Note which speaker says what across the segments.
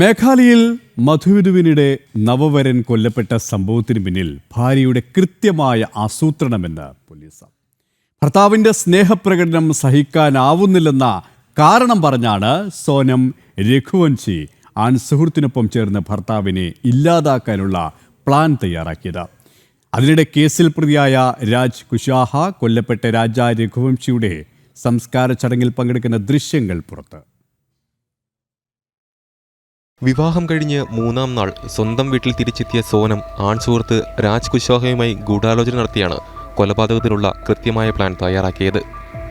Speaker 1: മേഘാലയയിൽ മധുവിധുവിനിടെ നവവരൻ കൊല്ലപ്പെട്ട സംഭവത്തിന് പിന്നിൽ ഭാര്യയുടെ കൃത്യമായ ആസൂത്രണമെന്ന് പോലീസ്. ഭർത്താവിന്റെ സ്നേഹപ്രകടനം സഹിക്കാനാവുന്നില്ലെന്ന കാരണം പറഞ്ഞാണ് സോനം രഘുവൻശി ആൺ സുഹൃത്തിനൊപ്പം ചേർന്ന് ഭർത്താവിനെ ഇല്ലാതാക്കാനുള്ള പ്ലാൻ തയ്യാറാക്കിയത്. അതിനിടെ കേസിൽ പ്രതിയായ രാജ് കുശാഹ കൊല്ലപ്പെട്ട രാജ രഘുവംശിയുടെ സംസ്കാര ചടങ്ങിൽ പങ്കെടുക്കുന്ന ദൃശ്യങ്ങൾ പുറത്ത്.
Speaker 2: വിവാഹം കഴിഞ്ഞ് മൂന്നാം നാൾ സ്വന്തം വീട്ടിൽ തിരിച്ചെത്തിയ സോനം ആൺസുഹൃത്ത് രാജ് കുശ്വാഹയുമായി ഗൂഢാലോചന നടത്തിയാണ് കൊലപാതകത്തിനുള്ള കൃത്യമായ പ്ലാൻ തയ്യാറാക്കിയത്.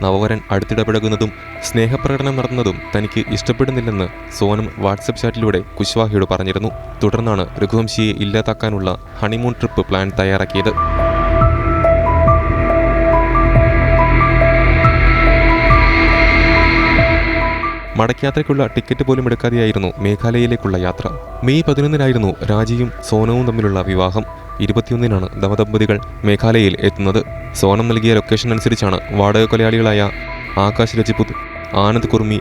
Speaker 2: നവവരൻ അടുത്തിടപഴകുന്നതും സ്നേഹപ്രകടനം നടത്തുന്നതും തനിക്ക് ഇഷ്ടപ്പെടുന്നില്ലെന്ന് സോനം വാട്സപ്പ് ചാറ്റിലൂടെ കുശ്വാഹയോട് പറഞ്ഞിരുന്നു. തുടർന്നാണ് രഘുവംശിയെ ഇല്ലാതാക്കാനുള്ള ഹണിമൂൺ ട്രിപ്പ് പ്ലാൻ തയ്യാറാക്കിയത്. മടക്കയാത്രയ്ക്കുള്ള ടിക്കറ്റ് പോലും എടുക്കാതെയായിരുന്നു മേഘാലയയിലേക്കുള്ള യാത്ര. മെയ് പതിനൊന്നിനായിരുന്നു രാജിയും സോനവും തമ്മിലുള്ള വിവാഹം. ഇരുപത്തിയൊന്നിനാണ് ദമ്പതികൾ മേഘാലയയിൽ എത്തുന്നത്. സോനം നൽകിയ ലൊക്കേഷൻ അനുസരിച്ചാണ് വാടക കൊലയാളികളായ ആകാശ് രജപുത് ആനന്ദ് കുർമി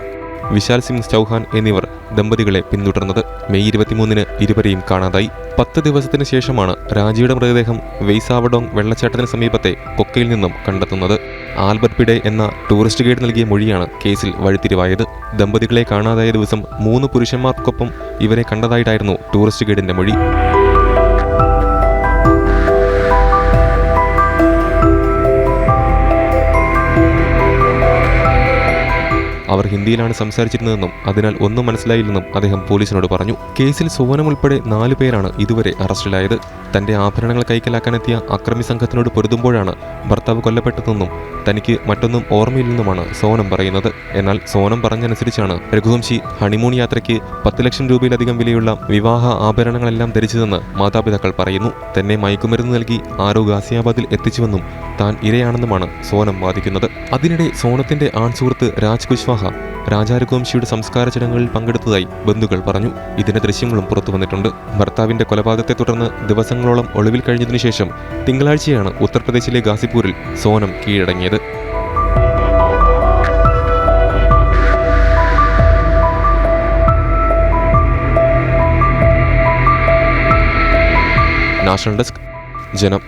Speaker 2: വിശാൽ സിംഗ് ചൗഹാൻ എന്നിവർ ദമ്പതികളെ പിന്തുടർന്നത്. മെയ് ഇരുപത്തിമൂന്നിന് ഇരുവരെയും കാണാതായി. പത്ത് ദിവസത്തിന് ശേഷമാണ് രാജിയുടെ മൃതദേഹം വെയ്സാവഡോങ് വെള്ളച്ചാട്ടത്തിന് സമീപത്തെ കൊക്കയിൽ നിന്നും കണ്ടെത്തുന്നത്. ആൽബർട്ട് പിഡെ എന്ന ടൂറിസ്റ്റ് ഗൈഡ് നൽകിയ മൊഴിയാണ് കേസിൽ വഴിത്തിരിവായത്. ദമ്പതികളെ കാണാതായ ദിവസം മൂന്ന് പുരുഷന്മാർക്കൊപ്പം ഇവരെ കണ്ടതായിട്ടായിരുന്നു ടൂറിസ്റ്റ് ഗൈഡിന്റെ മൊഴി. അവർ ഹിന്ദിയിലാണ് സംസാരിച്ചിരുന്നതെന്നും അതിനാൽ ഒന്നും മനസ്സിലായില്ലെന്നും അദ്ദേഹം പോലീസിനോട് പറഞ്ഞു. കേസിൽ സോനം ഉൾപ്പെടെ നാലു പേരാണ് ഇതുവരെ അറസ്റ്റിലായത്. തന്റെ ആഭരണങ്ങൾ കൈക്കലാക്കാനെത്തിയ അക്രമി സംഘത്തിനോട് പൊരുതുമ്പോഴാണ് ഭർത്താവ് കൊല്ലപ്പെട്ടതെന്നും തനിക്ക് മറ്റൊന്നും ഓർമ്മയില്ലെന്നുമാണ് സോനം പറയുന്നത്. എന്നാൽ സോനം പറഞ്ഞനുസരിച്ചാണ് രഘുവംശി ഹണിമൂൺ യാത്രയ്ക്ക് പത്ത് ലക്ഷം രൂപയിലധികം വിലയുള്ള വിവാഹ ആഭരണങ്ങളെല്ലാം ധരിച്ചതെന്ന് മാതാപിതാക്കൾ പറയുന്നു. തന്നെ മയക്കുമരുന്ന് നൽകി ആരോ ഗാസിയാബാദിൽ എത്തിച്ചുവെന്നും താൻ ഇരയാണെന്നുമാണ് സോനം വാദിക്കുന്നത്. അതിനിടെ സോണത്തിന്റെ ആൺസുഹൃത്ത് രാജ് കുശ്വാഹ രാജാരഘുവംശിയുടെ സംസ്കാര ചടങ്ങുകളിൽ പങ്കെടുത്തതായി ബന്ധുക്കൾ പറഞ്ഞു. ഇതിന്റെ ദൃശ്യങ്ങളും പുറത്തു വന്നിട്ടുണ്ട് ഭർത്താവിന്റെ കൊലപാതകത്തെ തുടർന്ന് ദിവസങ്ങളോളം ഒളിവിൽ കഴിഞ്ഞതിനു ശേഷം തിങ്കളാഴ്ചയാണ് ഉത്തർപ്രദേശിലെ ഗാസിപൂരിൽ സോനം കീഴടങ്ങിയത്. നാഷണൽ ഡെസ്ക് ജനം.